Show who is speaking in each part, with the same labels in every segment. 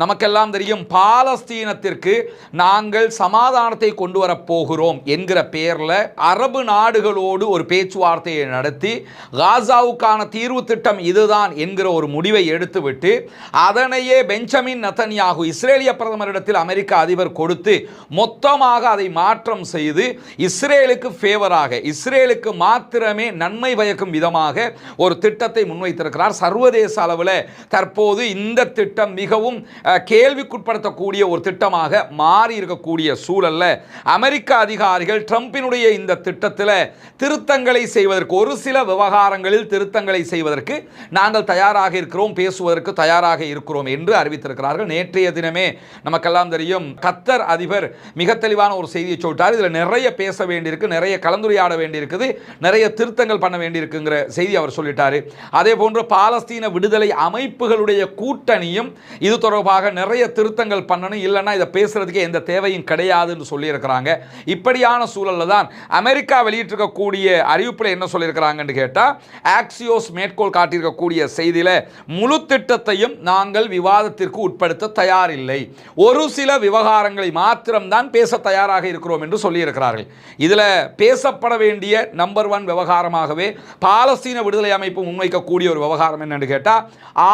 Speaker 1: நமக்கெல்லாம் தெரியும் பாலஸ்தீனத்திற்கு நாங்கள் சமாதானத்தை கொண்டு வரப்போகிறோம் என்கிற பெயரில் அரபு நாடுகளோடு ஒரு பேச்சுவார்த்தையை நடத்தி காசாவுக்கான தீர்வு திட்டம் இதுதான் என்கிற ஒரு முடிவை எடுத்துவிட்டு அதனையே பெஞ்சமின் நத்தனியாகும் இஸ்ரேலிய பிரதமரிடத்தில் அமெரிக்க அதிபர் கொடுத்து மொத்தமாக அதை மாற்றம் செய்து இஸ்ரேலுக்கு ஃபேவராக இஸ்ரேலுக்கு மாத்திரமே நன்மை பயக்கும் விதமாக ஒரு திட்டத்தை முன்வைத்திருக்கிறார். சர்வதேச அளவில் தற்போது இந்த திட்டம் மிகவும் கேள்விக்குட்படுத்தக்கூடிய ஒரு திட்டமாக மாறி இருக்கக்கூடிய சூழலில் அமெரிக்க அதிகாரிகள் ட்ரம்பினுடைய இந்த திட்டத்தில் திருத்தங்களை செய்வதற்கு ஒரு சில விவகாரங்களில் திருத்தங்களை செய்வதற்கு நாங்கள் தயாராக இருக்கிறோம் பேசுவதற்கு தயாராக இருக்கிறோம் என்று அறிவித்திருக்கிறார்கள். நேற்றைய தினமே நமக்கெல்லாம் தெரியும் கத்தர் அதிபர் மிக தெளிவான ஒரு செய்தியை சொல்லிட்டார். இதில் நிறைய பேச வேண்டியிருக்கு நிறைய கலந்துரையாட வேண்டியிருக்குது நிறைய திருத்தங்கள் பண்ண வேண்டியிருக்குங்கிற செய்தி அவர் சொல்லிட்டார். அதே போன்று பாலஸ்தீன விடுதலை அமைப்புகளுடைய கூட்டணியும் இது தொடர்பாக நிறைய திருத்தங்கள் பண்ணணும். இல்லைன்னா இதை பேசுறதுக்கே எந்த தேவையும் கிடையாதுன்னு சொல்லியிருக்கிறாங்க. இப்படியான சூழலில் தான் அமெரிக்கா வெளியிட்டிருக்கக்கூடிய அறிவிப்பில் என்ன சொல்லியிருக்கிறாங்கன்னு கேட்டால் ஆக்சியோஸ் மேற்கோள் காட்டியிருக்கக்கூடிய செய்தியில் முழு திட்டத்தையும் நாங்கள் விவாதத்திற்கு உட்படுத்த தயாரில்லை. ஒரு சில விவகாரங்களை மாத்திரம்தான் பேச தயாராக இருக்கிறோம் என்று சொல்லியிருக்கிறார்கள். இதில் பேசப்பட வேண்டிய நம்பர் ஒன் விவகாரமாகவே பாலஸ்தீன விடுதலை அமைப்பு முன்வைக்கக்கூடிய ஒரு விவகாரம் என்னன்னு கேட்டால்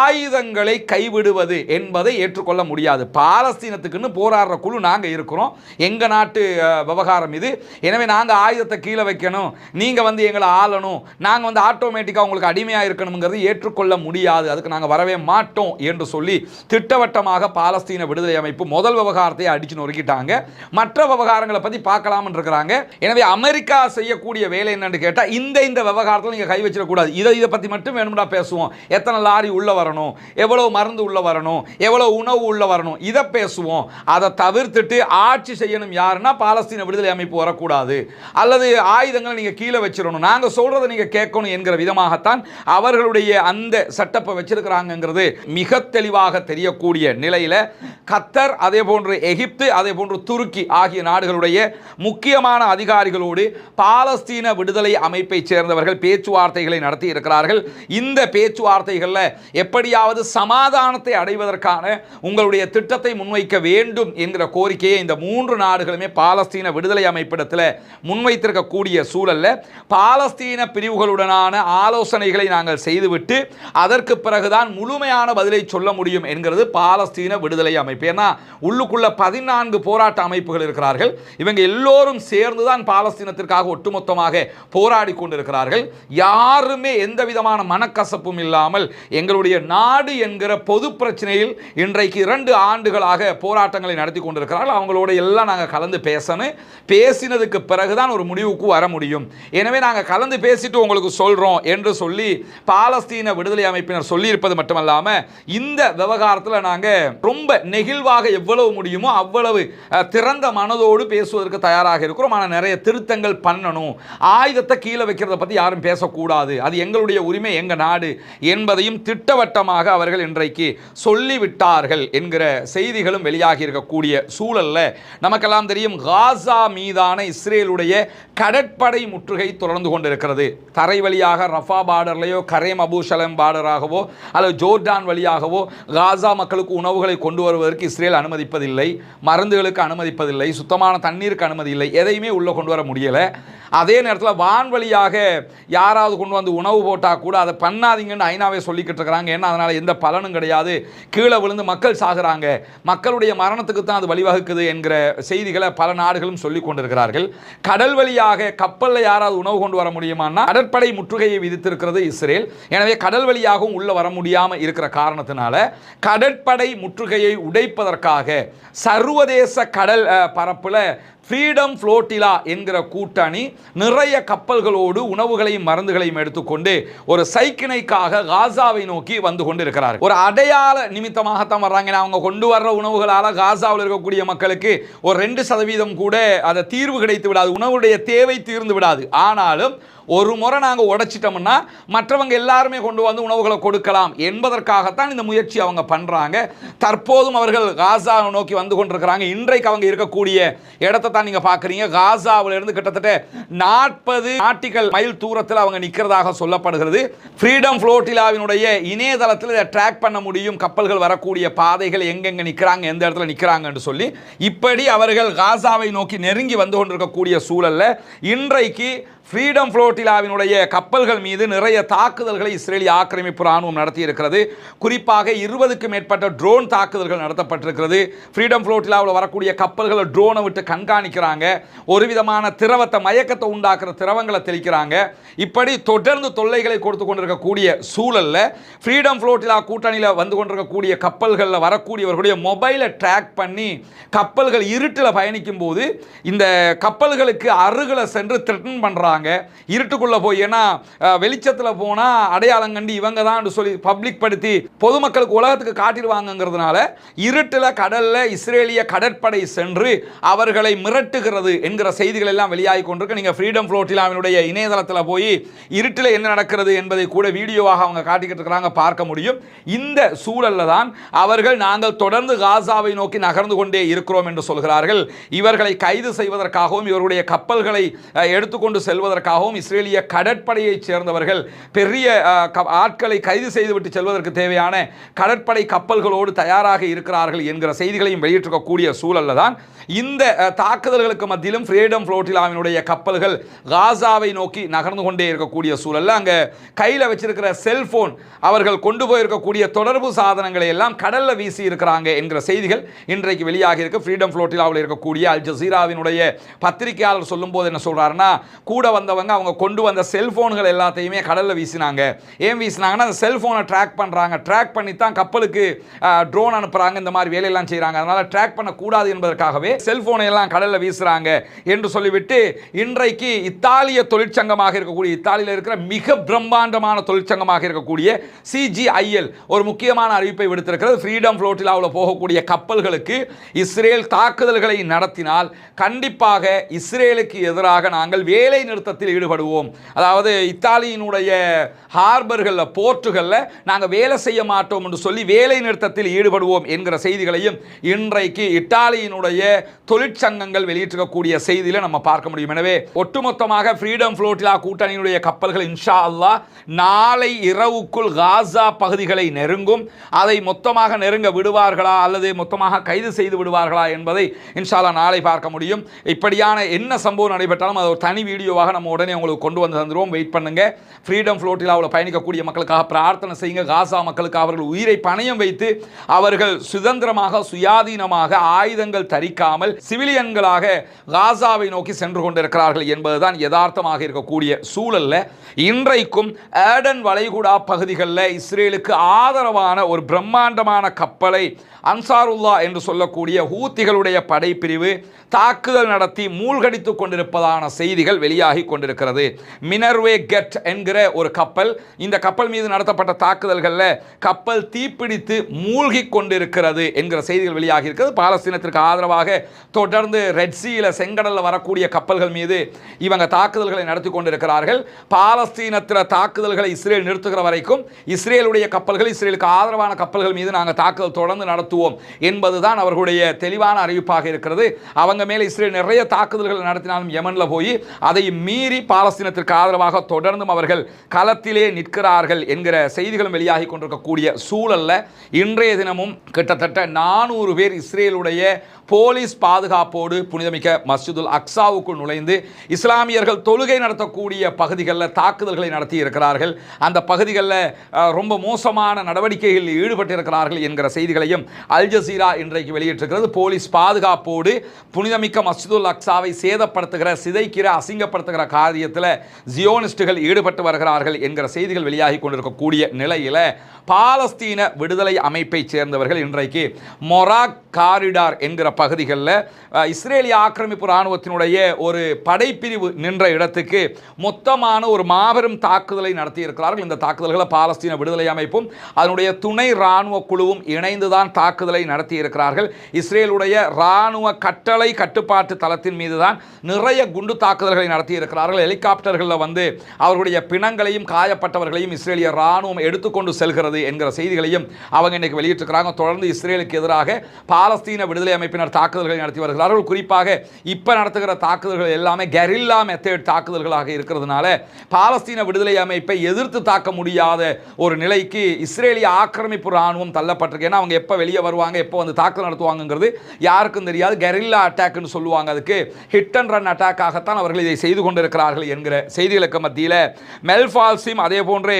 Speaker 1: ஆயுதங்களை கைவிடுவது என்பதை ஏற்றுக்கொள்ள முடியாது. பாலஸ்தீனத்துக்குன்னு போராடுற குழு நாங்கள் இருக்கிறோம். எங்கள் நாட்டு விவகாரம் இது. எனவே நாங்கள் ஆயுதத்தை கீழே வைக்கணும். நீங்கள் வந்து எங்களை ஆளணும். நாங்கள் வந்து ஆட்டோமேட்டிக்காக உங்களுக்கு அடிமையாக இருக்கணுங்கிறது ஏற்றுக்கொள்ள முடியாது. அதுக்கு நாங்கள் வரவே மாட்டோம் என்று சொல்லி திட்டவட்டமாக பாலஸ்தீன விடுதலை அமைப்பு முதல் விவகாரத்தை அடிச்சு நொறுக்கிட்டாங்க. மற்ற விவகாரங்களை பற்றி பார்க்கலாம்னு இருக்கிறாங்க. எனவே அமெரிக்கா செய்யக்கூடிய வேலை என்னன்னு கேட்டால் இந்த இந்த விவகாரத்தில் நீங்கள் கை வச்சிடக்கூடாது இதை இதை பற்றி மட்டும் வேணும்டா பேசுவோம். எத்தனை லாரி உள்ளே வரணும்? எவ்வளோ மருந்து உள்ளே வரணும்? எவ்வளோ உணவு உள்ளே வரணும். இதை பேசுவோம். அதை தவிர்த்துட்டு ஆட்சி செய்யணும் யாருன்னா பாலஸ்தீன விடுதலை அமைப்பு வரக்கூடாது. அல்லது ஆயுதங்களை நீங்கள் கீழே வச்சிடணும். நாங்கள் சொல்கிறத நீங்கள் கேட்கணும் என்கிற விதமாகத்தான் அவர்களுடைய அந்த செட்டப்பை வச்சிருக்கிறாங்கங்கிறது மிக தெளிவாக தெரியக்கூடிய நிலையில் கத்தர் அதே போன்று எகிப்து அதே போன்று துருக்கி ஆகிய நாடுகளுடைய முக்கியமான அதிகாரிகளோடு பாலஸ்தீன விடுதலை அமைப்பைச் சேர்ந்தவர்கள் பேச்சுவார்த்தைகளை நடத்தி இருக்கிறார்கள். இந்த பேச்சுவார்த்தைகளில் எப்படியாவது சமாதானத்தை அடைவதற்கான உங்களுடைய திட்டத்தை முன்வைக்க வேண்டும் என்கிற கோரிக்கையை இந்த மூன்று நாடுகளுமே பாலஸ்தீன விடுதலை அமைப்பிடத்தில் முன்வைத்திருக்கக்கூடிய சூழலில் பாலஸ்தீன பிரிவுகளுடனான ஆலோசனைகளை நாங்கள் செய்துவிட்டு அதற்கு பிறகுதான் முழுமையான பதிலை சொல்ல முடியும் என்கிறது பாலஸ்தீன விடுதலை அமைப்பு. ஏன்னா உள்ளுக்குள்ள பதினான்கு போராட்ட அமைப்புகள் இருக்கிறார்கள். இவங்க எல்லோரும் சேர்ந்து தான் பாலஸ்தீனத்திற்காக ஒட்டுமொத்தமாக போராடி கொண்டிருக்கிறார்கள். யாருமே எந்த விதமான மனக்கசப்பும் இல்லாமல் எங்களுடைய நாடு என்கிற பொது பிரச்சனையில் இன்றைக்கு இரண்டு ஆண்டுகளாக போராட்டங்களை நடத்தி கொண்டிருக்கிறார்கள். அவங்களோட எல்லாம் நாங்கள் கலந்து பேசணும். பேசினதுக்கு பிறகுதான் ஒரு முடிவுக்கு வர முடியும். எனவே நாங்கள் கலந்து பேசிட்டு உங்களுக்கு சொல்கிறோம் என்று சொல்லி பாலஸ்தீன விடுதலை அமைப்பினர் சொல்லியிருப்பது மட்டுமல்லாமல் இந்த விவகாரத்தில் நாங்கள் ரொம்ப நெகிழ்வாக எவ்வளவு முடியுமோ அவ்வளவு திறந்த மனதோடு பேசுவதற்கு தயாராக இருக்கிறோம். ஆனால் நிறைய திருத்தங்கள் பண்ணணும். ஆயுதத்தை கீழே வைக்கிறத பற்றி யாரும் பேசக்கூடாது. அது எங்களுடைய உரிமை எங்கள் நாடு என்பதையும் திட்டவட்டமாக அவர்கள் இன்றைக்கு சொல்லிவிட்டார்கள் என்கிற செய்திகளும் வெளியாகி இருக்கக்கூடிய சூழல்ல நமக்கெல்லாம் தெரியும் காசா மீதான இஸ்ரேலுடைய கடற்படை முற்றுகை தொடர்ந்து கொண்டிருக்கிறது. தரை வழியாக ரஃபா பார்டர்லையோ கரேம் அபூஷலம் பார்டராகவோ அல்லது ஜோர்டான் வழியாகவோ காசா மக்களுக்கு உணவுகளை கொண்டு வருவதற்கு இஸ்ரேல் அனுமதிப்பதில்லை மருந்துகளுக்கு அனுமதிப்பதில்லை சுத்தமான தண்ணீருக்கு அனுமதி இல்லை எதையுமே உள்ளே கொண்டு வர முடியலை. அதே நேரத்தில் வான்வழியாக யாராவது கொண்டு வந்து உணவு போட்டால் கூட அதை பண்ணாதீங்கன்னு ஐநாவே சொல்லிக்கிட்டு இருக்கிறாங்க. ஏன்னா அதனால் எந்த பலனும் கிடையாது. கீழே விழுந்து மக்கள் சாகுறாங்க. மக்களுடைய மரணத்துக்கு தான் அது வழிவகுக்குது என்கிற செய்திகளை பல நாடுகளும் சொல்லிக் கொண்டிருக்கிறார்கள். கடல் வழியாக கப்பலில் யாராவது உணவு கொண்டு வர முடியுமான்னா கடற்படை முற்றுகையை விதித்திருக்கிறது இஸ்ரேல். எனவே கடல் வழியாகவும் உள்ளே வர முடியாமல் இருக்கிற காரணத்தினால கடற்படை முற்றுகையை உடைப்பதற்காக சர்வதேச கடல் பரப்பில் ஃப்ரீடம் ஃப்ளோட்டிலா என்கிற கூட்டணி நிறைய கப்பல்களோடு உணவுகளையும் மருந்துகளையும் எடுத்துக்கொண்டு ஒரு சைக்கிணைக்காக காசாவை நோக்கி வந்து கொண்டு இருக்கிறார் ஒரு அடையாள நிமித்தமாகத்தான் வர்றாங்க. அவங்க கொண்டு வர்ற உணவுகளால் காசாவில் இருக்கக்கூடிய மக்களுக்கு ஒரு ரெண்டு சதவீதம் கூட அதை தீர்வு கிடைத்து விடாது. உணவுடைய தேவை தீர்ந்து விடாது. ஆனாலும் ஒரு முறை நாங்கள் உடைச்சிட்டோம்னா மற்றவங்க எல்லாருமே கொண்டு வந்து உணவுகளை கொடுக்கலாம் என்பதற்காகத்தான் இந்த முயற்சி அவங்க பண்ணுறாங்க தற்போதும் அவர்கள் காசா நோக்கி வந்து கொண்டிருக்கிறாங்க. இன்றைக்கு அவங்க இருக்கக்கூடிய இடத்தை தான் நீங்கள் பார்க்குறீங்க. காசாவிலிருந்து கிட்டத்தட்ட நாற்பது நாட்டிகள் மைல் தூரத்தில் அவங்க நிற்கிறதாக சொல்லப்படுகிறது. ஃப்ரீடம் ஃப்ளோட்டிலாவினுடைய இணையதளத்தில் இதை ட்ராக் பண்ண முடியும். கப்பல்கள் வரக்கூடிய பாதைகள் எங்கெங்கே நிற்கிறாங்க எந்த இடத்துல நிற்கிறாங்கன்னு சொல்லி. இப்படி அவர்கள் காசாவை நோக்கி நெருங்கி வந்து கொண்டிருக்கக்கூடிய சூழல்ல இன்றைக்கு ஃப்ரீடம் ஃப்ளோட்டிலாவினுடைய கப்பல்கள் மீது நிறைய தாக்குதல்களை இஸ்ரேலிய ஆக்கிரமிப்பு ராணுவம் நடத்தியிருக்கிறது. குறிப்பாக இருபதுக்கும் மேற்பட்ட ட்ரோன் தாக்குதல்கள் நடத்தப்பட்டிருக்கிறது. ஃப்ரீடம் ஃப்ளோட்டிலாவில் வரக்கூடிய கப்பல்களை ட்ரோனை விட்டு கண்காணிக்கிறாங்க. ஒரு விதமான திரவத்தை மயக்கத்தை உண்டாக்குற திரவங்களை தெளிக்கிறாங்க. இப்படி தொடர்ந்து தொல்லைகளை கொடுத்து கொண்டிருக்கக்கூடிய சூழல்ல ஃப்ரீடம் ஃப்ளோட்டிலா கூட்டணியில் வந்து கொண்டிருக்கக்கூடிய கப்பல்களில் வரக்கூடியவர்களுடைய மொபைலை ட்ராக் பண்ணி கப்பல்கள் இருட்டில் பயணிக்கும் போது இந்த கப்பல்களுக்கு அருகில் சென்று த்ரெட்டன் பண்ணுறாங்க இருட்டுக்குள்ளே போய் ஏன்னா வெளிச்சத்தில் போனால் அடையாளம் கண்டு இவங்க தான் சொல்லி பப்ளிக் படுத்தி பொதுமக்களுக்கு உலகத்துக்கு காட்டிடுவாங்கங்கிறதுனால இருட்டில் கடலில் இஸ்ரேலிய கடற்படை சென்று அவர்களை மிரட்டுகிறது என்கிற செய்திகள் எல்லாம் வெளியாகி கொண்டிருக்கு. நீங்கள் ஃப்ரீடம் ஃப்ளோட்டிலாவினுடைய இணையதளத்தில் போய் இருட்டில் என்ன நடக்கிறது என்பதை கூட வீடியோவாக அவங்க காட்டிக்கிட்டு இருக்கிறாங்க பார்க்க முடியும். இந்த சூழலில் தான் அவர்கள் நாங்கள் தொடர்ந்து காசாவை நோக்கி நகர்ந்து கொண்டே இருக்கிறோம் என்று சொல்கிறார்கள். இவர்களை கைது செய்வதற்காகவும் இவருடைய கப்பல்களை எடுத்துக்கொண்டு செல்வதற்காகவும் ஆஸ்திரேலிய கடற்படையைச் சேர்ந்தவர்கள் பெரிய ஆட்களை கைது செய்துவிட்டு செல்வதற்கு தேவையான கடற்படை கப்பல்களோடு தயாராக இருக்கிறார்கள் என்கிற செய்திகளையும் வெளியிட்டிருக்கக்கூடிய சூழலில் தான் இந்த தாக்குதல்களுக்கு மத்தியிலும் ஃப்ரீடம் ஃப்ளோட்டிலாவினுடைய கப்பல்கள் காசாவை நோக்கி நகர்ந்து கொண்டே இருக்கக்கூடிய சூழலில் அங்கே கையில் வச்சிருக்கிற செல்போன் அவர்கள் கொண்டு போயிருக்கக்கூடிய தொடர்பு சாதனங்களை எல்லாம் கடலில் வீசி இருக்கிறாங்க என்கிற செய்திகள் இன்றைக்கு வெளியாகி இருக்கு. ஃப்ரீடம் ஃப்ளோட்டிலாவில் இருக்கக்கூடிய அல் ஜசீராவினுடைய பத்திரிகையாளர் சொல்லும்போது என்ன சொல்கிறாருன்னா கூட வந்தவங்க அவங்க கொண்டு வந்த செல்ஃபோன்கள் எல்லாத்தையுமே கடலில் வீசினாங்க. ஏன் வீசினாங்கன்னா அந்த செல்ஃபோனை ட்ராக் பண்ணுறாங்க ட்ராக் பண்ணி தான் கப்பலுக்கு ட்ரோன் அனுப்புகிறாங்க இந்த மாதிரி வேலையெல்லாம் செய்கிறாங்க அதனால் ட்ராக் பண்ணக்கூடாது என்பதற்காகவே செல்ஃபோனை எல்லாம் கடலில் வீசுகிறாங்க என்று சொல்லிவிட்டு இன்றைக்கு இத்தாலிய தொழிற்சங்கமாக இருக்கக்கூடிய இத்தாலியில் இருக்கிற மிக பிரம்மாண்டமான தொழிற்சங்கமாக இருக்கக்கூடிய சிஜிஐஎல் ஒரு முக்கியமான அறிவிப்பை விடுத்திருக்கிறது. ஃப்ரீடம் ஃப்ளோட்டிலாவில் போகக்கூடிய கப்பல்களுக்கு இஸ்ரேல் தாக்குதல்களை நடத்தினால் கண்டிப்பாக இஸ்ரேலுக்கு எதிராக நாங்கள் வேலை நிறுத்தத்தில் ஈடுபடுவோம். அதாவது இத்தாலியினுடைய ஹார்பர்களில் போர்ட்டுகளில் நாங்கள் வேலை செய்ய மாட்டோம் என்று சொல்லி வேலை நிறுத்தத்தில் ஈடுபடுவோம் என்கிற செய்திகளையும் இன்றைக்கு இத்தாலியினுடைய தொழிற்சங்கங்கள் வெளியிட்டிருக்கக்கூடிய செய்தியில் நம்ம பார்க்க முடியும். எனவே ஒட்டுமொத்தமாக ஃப்ரீடம் ஃப்ளோட்டிலா கூட்டணியினுடைய கப்பல்கள் இன்ஷா அல்லா நாளை இரவுக்குள் காசா பகுதிகளை நெருங்கும். அதை மொத்தமாக நெருங்க விடுவார்களா அல்லது மொத்தமாக கைது செய்து விடுவார்களா என்பதை இன்ஷா நாளை பார்க்க முடியும். இப்படியான என்ன சம்பவம் நடைபெற்றாலும் அது ஒரு தனி வீடியோவாக நம்ம உடனே உங்களுக்கு கொண்டு வந்து தந்துடுவோம் வெயிட் பண்ணுங்க. ஃப்ரீடம் ஃப்ளோட்டிலாவில் பயணிக்கக்கூடிய மக்களுக்காக பிரார்த்தனை செய்யுங்க. காசா மக்களுக்கு அவர்கள் உயிரை பணயம் வைத்து அவர்கள் சுதந்திரமாக சுயாதீனமாக ஆயுதங்கள் தரிக்காமல் சிவிலியன்களாக காசாவை நோக்கி சென்று கொண்டிருக்கிறார்கள் என்பதுதான் யதார்த்தமாக இருக்கக்கூடிய சூழல்ல இன்றைக்கும் ஏடன் வளைகுடா பகுதிகளில் இஸ்ரேலுக்கு ஆதரவான ஒரு பிரம்மாண்டமான கப்பலை அன்சாருல்லா என்று சொல்லக்கூடிய ஹூத்திகளுடைய படைப்பிரிவு தாக்குதல் நடத்தி மூழ்கடித்து கொண்டிருப்பதான செய்திகள் வெளியாகி கொண்டிருக்கிறது. மினர்வே கெட் என்கிற ஒரு கப்பல். இந்த கப்பல் மீது நடத்தப்பட்ட தாக்குதல்களில் கப்பல் தீப்பிடித்து மூழ்கி கொண்டிருக்கிறது என்கிற செய்திகள் வெளியாகி இருக்கிறது. பாலஸ்தீனத்திற்கு ஆதரவாக தொடர்ந்து ரெட்சியில் செங்கடலில் வரக்கூடிய கப்பல்கள் மீது இவங்க தாக்குதல்களை நடத்தி கொண்டிருக்கிறார்கள். பாலஸ்தீனத்தில் தாக்குதல்களை இஸ்ரேல் நிறுத்துகிற வரைக்கும் இஸ்ரேலுடைய கப்பல்கள் இஸ்ரேலுக்கு ஆதரவான கப்பல்கள் மீது நாங்கள் தாக்குதல் தொடர்ந்து நடத்துவோம் என்பதுதான் அவர்களுடைய தெளிவான அறிவிப்பாக இருக்கிறது. அவங்க மேலே இஸ்ரேல் நிறைய தாக்குதல்களை நடத்தினாலும் யமனில் போய் அதை மீறி பாலஸ்தீனத்திற்கு ஆதரவாக தொடர்ந்தும் அவர்கள் களத்திலே நிற்கிறார்கள் என்கிற செய்திகளும் வெளியாகி கொண்டிருக்கக்கூடிய சூழல்ல இன்றைய தினமும் கிட்டத்தட்ட நானூறு பேர் இஸ்ரேலுடைய போலீஸ் பாதுகாப்போடு புனிதமிக்க மஸ்ஜிதுல் அக்ஸாவுக்குள் நுழைந்து இஸ்லாமியர்கள் தொழுகை நடத்தக்கூடிய பகுதிகளில் தாக்குதல்களை நடத்தி இருக்கிறார்கள். அந்த பகுதிகளில் ரொம்ப மோசமான நடவடிக்கைகளில் ஈடுபட்டிருக்கிறார்கள் என்கிற செய்திகளையும் அல் ஜசீரா இன்றைக்கு வெளியிட்டிருக்கிறது. போலீஸ் பாதுகாப்போடு புனிதமிக்க மஸ்ஜிதுல் அக்ஸாவை சேதப்படுத்துகிற சிதைக்கிற அசிங்கப்படுத்துகிற காரியத்தில் ஜியோனிஸ்டுகள் ஈடுபட்டு வருகிறார்கள் என்கிற செய்திகள் வெளியாகி கொண்டிருக்கக்கூடிய நிலையில் பாலஸ்தீன விடுதலை அமைப்பைச் சேர்ந்தவர்கள் இன்றைக்கு மொராக் காரிடார் என்கிற பகுதிகளில் இஸ்ரேலிய ஆக்கிரமிப்பு இராணுவத்தினுடைய ஒரு படைப்பிரிவு நின்ற இடத்துக்கு மொத்தமான ஒரு மாபெரும் தாக்குதலை நடத்தியிருக்கிறார்கள். இந்த தாக்குதல்களை பாலஸ்தீன விடுதலை அமைப்பும் அதனுடைய துணை இராணுவ குழுவும் இணைந்துதான் தாக்குதலை நடத்தியிருக்கிறார்கள். இஸ்ரேலுடைய இராணுவ கட்டளை கட்டுப்பாட்டு தளத்தின் மீது தான் நிறைய குண்டு தாக்குதல்களை நடத்தியிருக்கிறார்கள். ஹெலிகாப்டர் ஹெலிகாப்டர்களில் வந்து அவர்களுடைய பிணங்களையும் காயப்பட்டவர்களையும் இஸ்ரேலிய ராணுவம் எடுத்துக்கொண்டு செல்கிறது என்கிற செய்திகளையும் அவங்க இன்னைக்கு வெளியிட்டிருக்கிறாங்க. தொடர்ந்து இஸ்ரேலுக்கு எதிராக பாலஸ்தீன விடுதலை அமைப்பினர் தாக்குதல்களை நடத்தி வருகிறார்கள். குறிப்பாக இப்போ நடத்துகிற தாக்குதல்கள் எல்லாமே கெரில்லா மெத்தட் தாக்குதல்களாக இருக்கிறதுனால பாலஸ்தீன விடுதலை அமைப்பை எதிர்த்து தாக்க முடியாத ஒரு நிலைக்கு இஸ்ரேலிய ஆக்கிரமிப்பு ராணுவம் தள்ளப்பட்டிருக்கு. ஏன்னா அவங்க எப்போ வெளியே வருவாங்க எப்போ வந்து தாக்குதல் நடத்துவாங்கங்கிறது யாருக்கும் தெரியாது. கெரில்லா அட்டாக்னு சொல்லுவாங்க. அதுக்கு ஹிட் அண்ட் ரன் அட்டாக்காகத்தான் அவர்கள் இதை செய்து கொண்டிருக்கிறார்கள் என்கிற செய்திகளுக்கு மத்தியில் மெல்ஃபால்சிம் அதே போன்று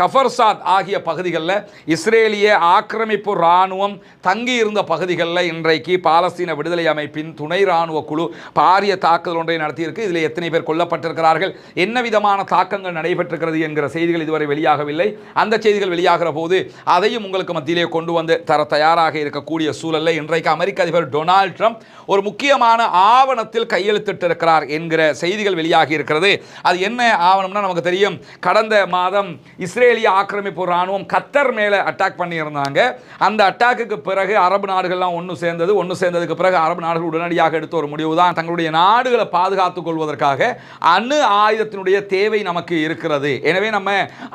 Speaker 1: கஃபர்சாத் ஆகிய பகுதிகளில் இஸ்ரேலிய ஆக்கிரமிப்பு இராணுவம் தங்கி இருந்த பகுதிகளில் இன்றைக்கு பாலஸ்தீன விடுதலை அமைப்பின் துணை ராணுவ குழு பாரிய தாக்குதல் ஒன்றை நடத்தியிருக்கு. இதில் எத்தனை பேர் கொல்லப்பட்டிருக்கிறார்கள்? என்ன விதமான தாக்கங்கள் நடைபெற்றிருக்கிறது என்கிற செய்திகள் இதுவரை வெளியாகவில்லை. அந்த செய்திகள் வெளியாகிற போது அதையும் உங்களுக்கு மத்தியிலே கொண்டு வந்து தர தயாராக இருக்கக்கூடிய சூழலில் இன்றைக்கு அமெரிக்க அதிபர் டொனால்ட் ட்ரம்ப் ஒரு முக்கியமான ஆவணத்தில் கையெழுத்திட்டிருக்கிறார் என்கிற செய்திகள் வெளியாகி இருக்கிறது. அது என்ன ஆவணம்னா நமக்கு தெரியும் கடந்த மாதம் இஸ்ரேலிய ஆக்கிரமிப்பு ராணுவம் கத்தர் மேலே அட்டாக் பண்ணியிருந்தாங்க. அந்த அட்டாக்குக்கு பிறகு அரபு நாடுகள்லாம் ஒன்று சேர்ந்தது. ஒன்று சேர்ந்ததுக்கு பிறகு அரபு நாடுகள் உடனடியாக எடுத்த ஒரு முடிவு தான். தங்களுடைய நாடுகளை பாதுகாத்துக் கொள்வதற்காக அணு ஆயுதத்தினுடைய தேவை நமக்கு இருக்கிறது. எனவே நம்ம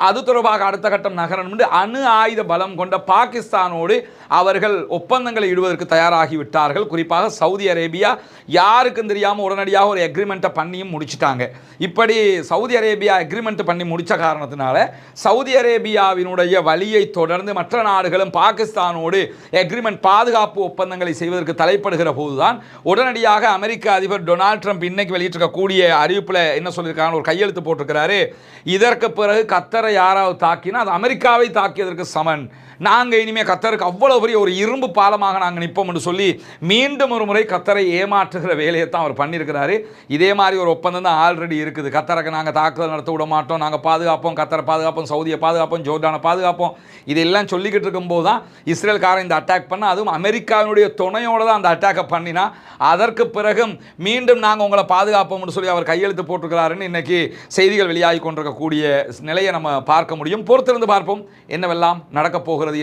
Speaker 1: அது தொடர்பாக அடுத்த கட்டம் நகரணும் அணு ஆயுத பலம் கொண்ட பாகிஸ்தானோடு அவர்கள் ஒப்பந்தங்களை இடுவதற்கு தயாராகிவிட்டார்கள் குறிப்பாக சவுதி அரேபியா யாருக்கும் தெரியாமல் உடனடியாக ஒரு எக்ரிமெண்ட்டை பண்ணியும் முடிச்சிட்டாங்க. இப்படி சவுதி அரேபியா அக்ரிமெண்ட் பண்ணி முடித்த காரணத்தினால சவுதி அரேபியாவினுடைய வழியை தொடர்ந்து மற்ற நாடுகளும் பாகிஸ்தானோடு அக்ரிமெண்ட் பாதுகாப்பு ஒப்பந்தங்களை செய்வதற்கு தலைப்படுகிற போதுதான் உடனடியாக அமெரிக்க அதிபர் டொனால்ட் ட்ரம்ப் இன்னைக்கு வெளியிட்டிருக்கக்கூடிய அறிவிப்பில் என்ன சொல்லியிருக்காங்க ஒரு கையெழுத்து போட்டிருக்கிறாரு. இதற்கு பிறகு கத்தரை யாராவது தாக்கினா அது அமெரிக்காவை தாக்கியதற்கு சமன். நாங்கள் இனிமேல் கத்தருக்கு அவ்வளோ பெரிய ஒரு இரும்பு பாலமாக நாங்கள் நிற்போம் என்று சொல்லி மீண்டும் ஒரு முறை கத்தரை ஏமாற்றுகிற வேலையை தான் அவர் பண்ணியிருக்கிறாரு. இதே மாதிரி ஒரு ஒப்பந்தம் தான் ஆல்ரெடி இருக்குது. கத்தருக்கு நாங்கள் தாக்குதல் நடத்த விட மாட்டோம். நாங்கள் பாதுகாப்போம். கத்தரை பாதுகாப்போம். சவுதியை பாதுகாப்போம். ஜோர்டானை பாதுகாப்போம். இதெல்லாம் சொல்லிக்கிட்டு இருக்கும்போது தான் இஸ்ரேல்காரன் இந்த அட்டாக் பண்ண அதுவும் அமெரிக்காவினுடைய துணையோடு தான் அந்த அட்டாக்கை பண்ணினா அதற்கு பிறகும் மீண்டும் நாங்கள் உங்களை பாதுகாப்போம்னு சொல்லி அவர் கையெழுத்து போட்டிருக்கிறாருன்னு இன்றைக்கி செய்திகள் வெளியாகி கொண்டிருக்கக்கூடிய நிலையை நம்ம பார்க்க முடியும். பொறுத்திருந்து பார்ப்போம். என்னவெல்லாம் நடக்கப் போகிறது? என்பது